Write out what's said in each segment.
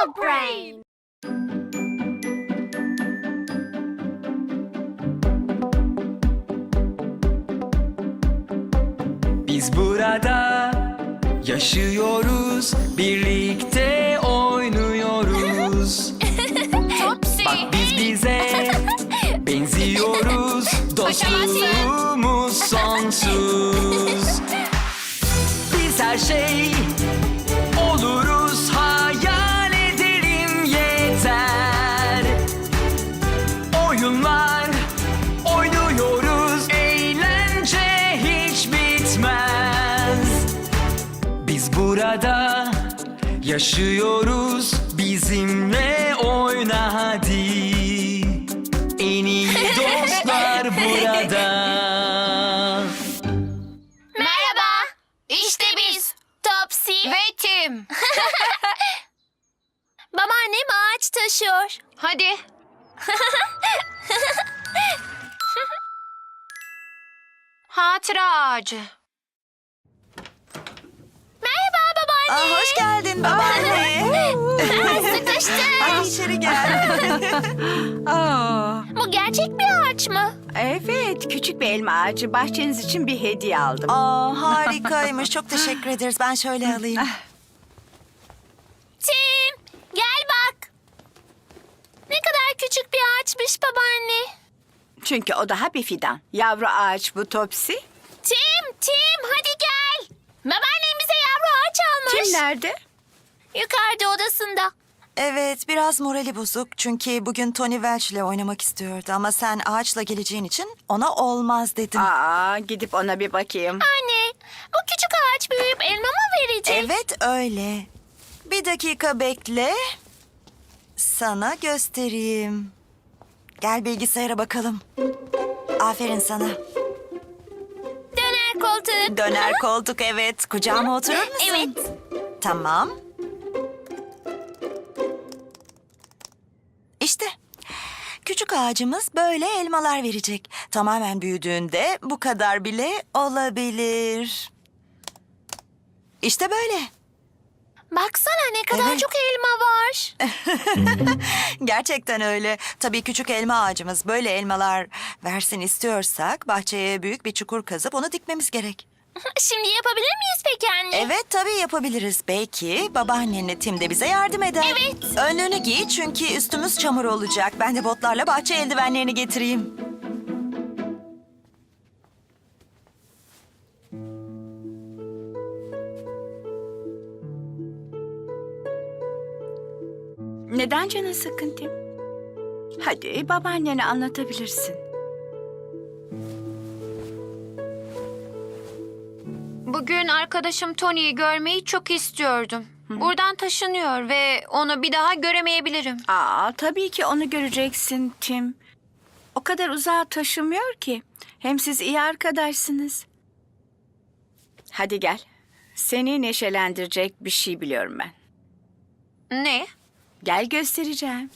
Little Brain. Biz burada yaşıyoruz, birlikte oynuyoruz. Topsy. Bak biz bize benziyoruz, dostluğumuz sonsuz. Biz her şey yaşıyoruz, bizimle oyna hadi. En iyi dostlar burada. Merhaba. İşte biz. Topsy. Ve Tim. Babaannem ağaç taşıyor. Hadi. Hatıra ağacı. Merhaba babaanne. Aa, hoş geldin babaanne. Sıkıştım. Hadi içeri gel. Aa, Bu gerçek bir ağaç mı? evet, küçük bir elma ağacı. Bahçeniz için bir hediye aldım. Aa, harikaymış. Çok teşekkür ederiz. Ben şöyle alayım. Tim gel bak. Ne kadar küçük bir ağaçmış babaanne. Çünkü o daha bir fidan. Yavru ağaç bu Topsy. Tim, Tim hadi gel. Yavru Kim nerede? Yukarıda odasında. Evet, biraz morali bozuk. Çünkü bugün Tony Welch ile oynamak istiyordu. Ama sen ağaçla geleceğin için ona olmaz dedin. Aa, gidip ona bir bakayım. Anne, bu küçük ağaç büyüyüp elma mı verecek? Evet, öyle. Bir dakika bekle. Sana göstereyim. Gel bilgisayara bakalım. Aferin sana. Döner koltuk. Döner koltuk evet. Kucağıma oturur musun? Evet. Tamam. İşte küçük ağacımız böyle elmalar verecek. Tamamen büyüdüğünde bu kadar bile olabilir. İşte böyle. Baksana ne kadar Evet. çok elma var. Gerçekten öyle. Tabii küçük elma ağacımız böyle elmalar versin istiyorsak bahçeye büyük bir çukur kazıp onu dikmemiz gerek. Şimdi yapabilir miyiz peki anne? Evet tabii yapabiliriz. Belki babaannenle Tim de bize yardım eder. Evet. Önlüğünü giy çünkü üstümüz çamur olacak. Ben de botlarla bahçe eldivenlerini getireyim. Neden canın sıkkın Tim? Hadi babaannene anlatabilirsin. Bugün arkadaşım Tony'yi görmeyi çok istiyordum. Buradan taşınıyor ve onu bir daha göremeyebilirim. Aa, tabii ki onu göreceksin Tim. O kadar uzağa taşımıyor ki. Hem siz iyi arkadaşsınız. Hadi gel. Seni neşelendirecek bir şey biliyorum ben. Ne? Gel göstereceğim.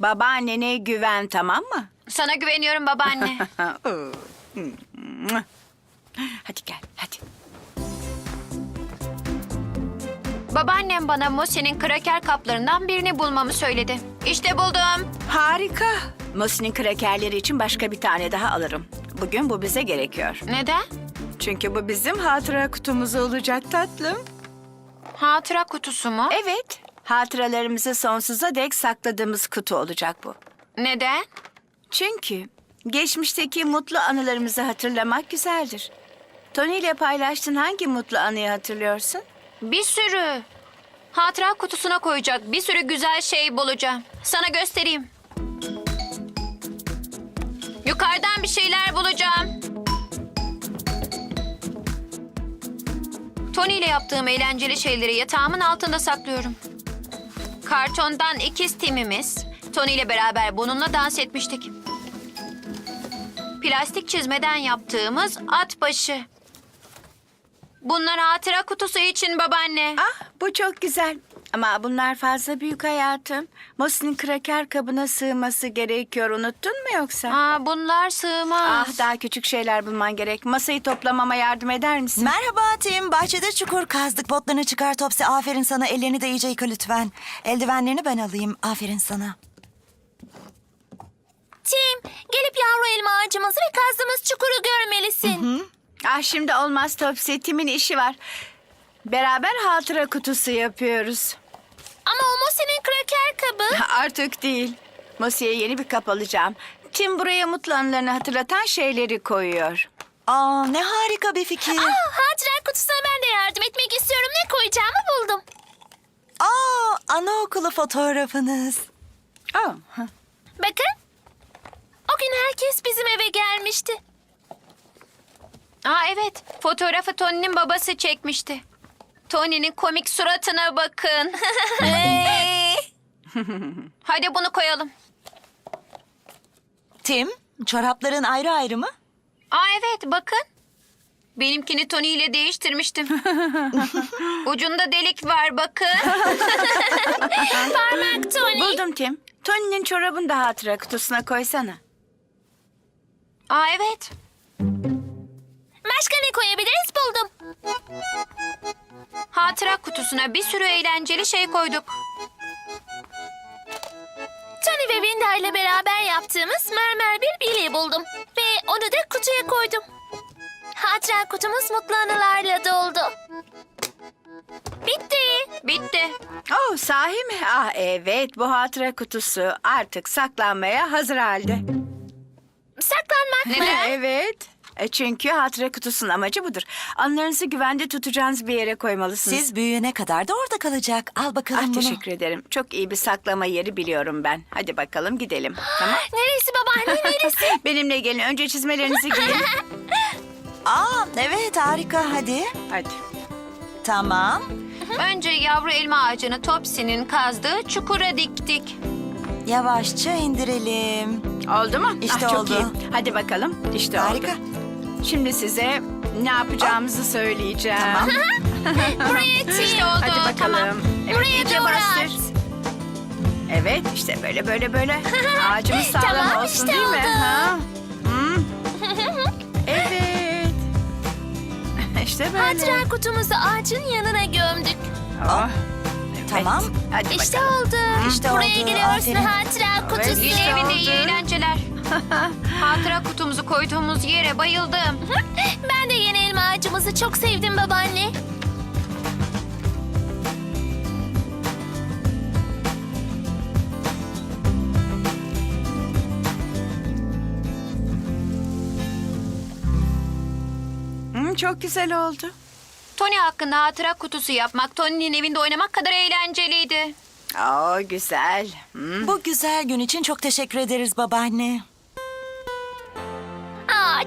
Babaannene güven tamam mı? Sana güveniyorum babaanne. hadi gel hadi. Babaannem bana Mosi'nin kraker kaplarından birini bulmamı söyledi. İşte buldum. Harika. Mosi'nin krakerleri için başka bir tane daha alırım. Bugün bu bize gerekiyor. Neden? Çünkü bu bizim hatıra kutumuz olacak tatlım. Hatıra kutusu mu? Evet. Hatıralarımızı sonsuza dek sakladığımız kutu olacak bu. Neden? Çünkü geçmişteki mutlu anılarımızı hatırlamak güzeldir. Tony ile paylaştığın hangi mutlu anıyı hatırlıyorsun? Bir sürü. Hatıra kutusuna koyacak bir sürü güzel şey bulacağım. Sana göstereyim. Yukarıdan bir şeyler bulacağım. Tony ile yaptığım eğlenceli şeyleri yatağımın altında saklıyorum. Kartondan ikiz timimiz. Tony ile beraber bununla dans etmiştik. Plastik çizmeden yaptığımız at başı. Bunlar hatıra kutusu için babaanne. Ah bu çok güzel. Ama bunlar fazla büyük hayatım. Mosi'nin kraker kabına sığması gerekiyor. Unuttun mu yoksa? Aa, bunlar sığmaz. Ah daha küçük şeyler bulman gerek. Masayı toplamama yardım eder misin? Merhaba Tim. Bahçede çukur kazdık. Botlarını çıkar Topsy. Aferin sana. Ellerini de iyice yıka lütfen. Eldivenlerini ben alayım. Aferin sana. Tim, gelip yavru elma ağacımızı ve kazdığımız çukuru görmelisin. Ah şimdi olmaz Topsy. Tim'in işi var. Beraber hatıra kutusu yapıyoruz. Ama o Mosi'nin kraker kabı. Artık değil. Mosi'ye yeni bir kap alacağım. Tim buraya mutlu anılarını hatırlatan şeyleri koyuyor. Aa ne harika bir fikir. Aa, hatıra kutusuna ben de yardım etmek istiyorum. Ne koyacağımı buldum. Aa anaokulu fotoğrafınız. Oh. hı. Bakın. O gün herkes bizim eve gelmişti. Evet, fotoğrafı Tony'nin babası çekmişti. Tony'nin komik suratına bakın. Hadi bunu koyalım. Tim, çorapların ayrı ayrı mı? Aa evet, bakın. Benimkini Tony ile değiştirmiştim. Ucunda delik var bakın. Parmak Tony. Buldum Tim. Tony'nin çorabını da hatıra kutusuna koysana. Aa evet. Başka ne koyabiliriz buldum. Hatıra kutusuna bir sürü eğlenceli şey koyduk. Tony ve Winda ile beraber yaptığımız mermer bir bilye buldum. Ve onu da kutuya koydum. Hatıra kutumuz mutlu anılarla doldu. Bitti. Bitti. Oh sahi mi? Ah evet bu hatıra kutusu artık saklanmaya hazır halde. Saklanmak mı? Evet. E, Çünkü hatıra kutusunun amacı budur. Anılarınızı güvende tutacağınız bir yere koymalısınız. Siz büyüyene kadar da orada kalacak. Al bakalım Ah bunu. teşekkür ederim. Çok iyi bir saklama yeri biliyorum ben. Hadi bakalım gidelim. Tamam. Neresi babaanne neresi? Benimle gelin. Önce çizmelerinizi giyin. Aa evet harika hadi. Hadi. Tamam. Önce yavru elma ağacını Topsy'nin kazdığı çukura diktik. Yavaşça indirelim. Oldu mu? İşte Ah, çok oldu. iyi. Hadi bakalım. İşte Harika. Şimdi size ne yapacağımızı söyleyeceğim. Tamam. Buraya. İşte oldu. Hadi bakalım. Tamam. Evet, Buraya iyice doğru bastır. at. Evet işte böyle böyle böyle. Ağacımız sağlam Tamam, olsun işte değil mi? oldu. Ha? Hı. Evet. işte böyle. Hatıra kutumuzu ağacın yanına gömdük. Oh. Evet. Tamam. Hadi İşte bakalım. oldu. İşte Buraya oldu, giriyorsun aferin. hatıra kutusu. İşte Yine evinde iyi eğlenceler. Hatıra kutumuzu koyduğumuz yere bayıldım. Ben de yeni elma ağacımızı çok sevdim babaanne. Hı, çok güzel oldu. Tony hakkında hatıra kutusu yapmak Tony'nin evinde oynamak kadar eğlenceliydi. Oo güzel. Hı. Bu güzel gün için çok teşekkür ederiz babaanne.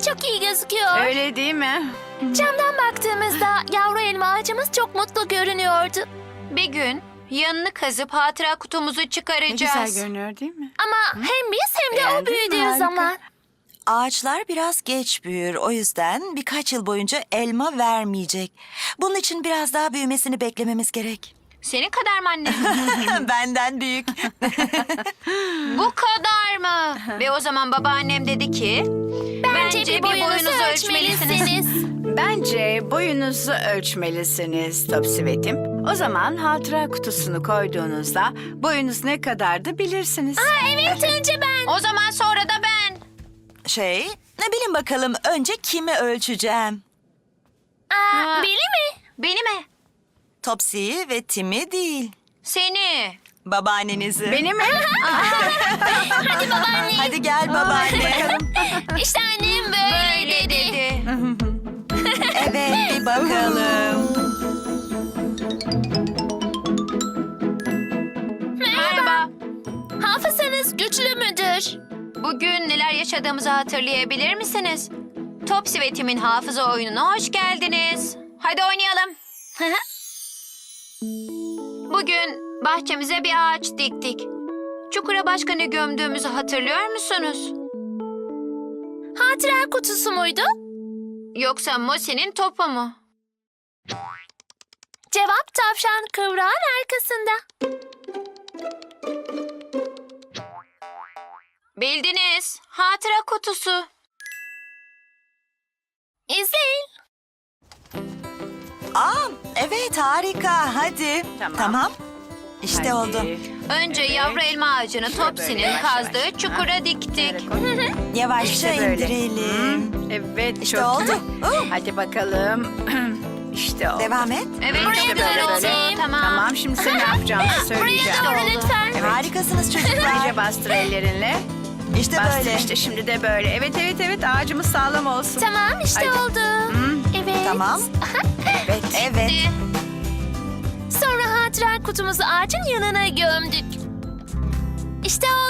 Çok iyi gözüküyor. Öyle değil mi? Camdan baktığımızda yavru elma ağacımız çok mutlu görünüyordu. Bir gün yanını kazıp hatıra kutumuzu Ne çıkaracağız. güzel görünüyor değil mi? Ama hem biz hem de o Beğendin mi? büyüdüğü Harika. zaman. Ağaçlar biraz geç büyür. O yüzden birkaç yıl boyunca elma vermeyecek. Bunun için biraz daha büyümesini beklememiz gerek. Senin kadar mı anne? Benden büyük. Bu kadar mı? Ve o zaman babaannem dedi ki... Bence, bir boyunuzu ölçmelisiniz. Bence boyunuzu ölçmelisiniz Topsy ve Tim. O zaman hatıra kutusunu koyduğunuzda boyunuz ne kadardı bilirsiniz. evet önce ben. O zaman sonra da ben. Şey, ne bilin bakalım önce kimi ölçeceğim? Aa, Ha. Beli mi? Beni mi? Topsy'yi ve Tim'i değil. Seni. Babaannenizi. Benim mi? Hadi babaanne. Hadi gel babaanne. İşte annem böyle, Öyle dedi. dedi. evet bir bakalım. Merhaba. Hafızanız güçlü müdür? Bugün neler yaşadığımızı hatırlayabilir misiniz? Topsy ve Tim'in hafıza oyununa hoş geldiniz. Hadi oynayalım. Bugün bahçemize bir ağaç diktik. Çukura başka ne gömdüğümüzü hatırlıyor musunuz? Hatıra kutusu muydu? Yoksa Mosi'nin topu mu? Cevap tavşan kıvrağın arkasında. Bildiniz. Hatıra kutusu. İzleyin. Aa, evet harika. Hadi. Tamam. İşte Hadi. oldu. Önce Evet. yavru elma ağacını İşte böyle, Topsy'nin yavaş kazdığı yavaş. çukura diktik. Yavaşça İşte böyle. indirelim. Evet İşte çok oldu. Uh. Hadi bakalım. işte oldu. Devam et. Evet Buraya doğru böyle oldu. Tim. Tamam. Tamam şimdi sen ne yapacağımızı söyleyeceğim. Buraya doğru lütfen. Harikasınız İyice çocuklar. bastır ellerinle. İşte Bastır böyle. işte şimdi de böyle. Evet evet evet ağacımız sağlam olsun. Tamam işte Hadi. oldu. Evet. Tamam. Evet. Kutumuzu ağacın yanına gömdük. İşte oldu.